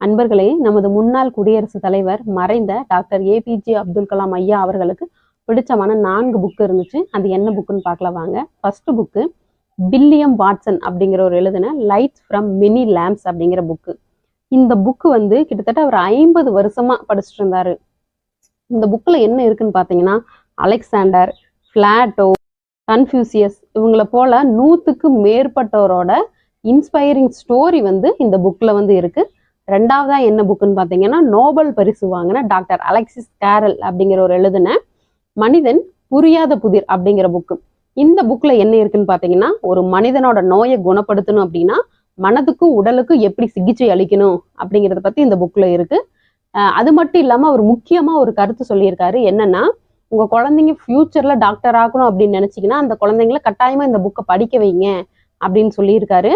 அன்பர்களே நமது முன்னாள் குடியரசுத் தலைவர் மறைந்த டாக்டர் ஏபிஜே அப்துல் கலாம் ஐயா அவர்களுக்கு பிடிச்சமான நான்கு புக்கு இருந்துச்சு. அது என்ன புக்குன்னு பார்க்கலாம் வாங்க. ஃபர்ஸ்ட் புக்கு பில்லியம் வாட்சன் அப்படிங்கிற ஒரு எழுதின லைட்ஸ் ஃப்ரம் மினி லேம்ப்ஸ் அப்படிங்கிற புக்கு இந்த புக்கு வந்து கிட்டத்தட்ட அவர் ஐம்பது வருஷமா படிச்சுட்டு இருந்தாரு. இந்த புக்கில் என்ன இருக்குன்னு பார்த்தீங்கன்னா அலெக்சாண்டர் பிளாட்டோ கன்ஃபியூசியஸ் இவங்கள போல நூற்றுக்கு மேற்பட்டவரோட இன்ஸ்பைரிங் ஸ்டோரி வந்து இந்த புக்கில் வந்து இருக்குது ரெண்டாவதா என்ன புக்குன்னு பார்த்தீங்கன்னா நோபல் பரிசு வாங்கின டாக்டர் அலெக்சிஸ் கேரல் அப்படிங்கிற ஒரு எழுதின மனிதன் புரியாத புதிர் அப்படிங்கிற புக்கு இந்த புக்ல என்ன இருக்குன்னு பார்த்தீங்கன்னா ஒரு மனிதனோட நோயை குணப்படுத்தணும் அப்படின்னா மனதுக்கும் உடலுக்கும் எப்படி சிகிச்சை அளிக்கணும் அப்படிங்கிறத பத்தி இந்த புக்ல இருக்கு. அது மட்டும் இல்லாம அவர் முக்கியமா ஒரு கருத்து சொல்லியிருக்காரு. என்னன்னா உங்க குழந்தைங்க ஃபியூச்சர்ல டாக்டர் ஆகணும் அப்படின்னு நினைச்சீங்கன்னா அந்த குழந்தைங்கள கட்டாயமா இந்த புக்கை படிக்க வைங்க அப்படின்னு சொல்லியிருக்காரு.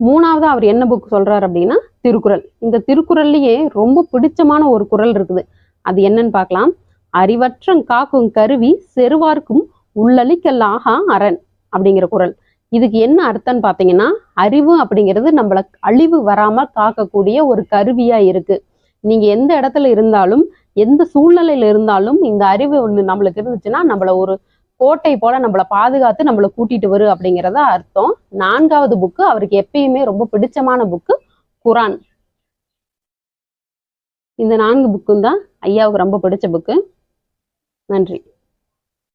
மூணாவது அவர் என்ன புக் சொல்றாரு அப்படின்னா திருக்குறள். இந்த திருக்குறள்லயே ரொம்ப பிடிச்சமான ஒரு குறள் இருக்குது. அது என்னன்னு பார்க்கலாம். அறிவற்றம் காக்கும் கருவி செருவார்க்கும் உள்ளளிக்கல்லாகா அரண் அப்படிங்கிற குறள். இதுக்கு என்ன அர்த்தம்னு பார்த்தீங்கன்னா அறிவு அப்படிங்கிறது நம்மள அழிவு வராம காக்கக்கூடிய ஒரு கருவியா இருக்கு. நீங்க எந்த இடத்துல இருந்தாலும் எந்த சூழ்நிலையில இருந்தாலும் இந்த அறிவு ஒண்ணு நம்மளுக்கு இருந்துச்சுன்னா நம்மள ஒரு கோட்டை போல நம்மள பாதுகாத்து நம்மள கூட்டிட்டு வரும் அப்படிங்கிறத அர்த்தம். நான்காவது புக்கு அவருக்கு எப்பயுமே ரொம்ப பிடிச்சமான புக்கு குரான். இந்த நான்கு புக்கும் தான் ஐயாவுக்கு ரொம்ப பிடிச்ச புக்கு நன்றி.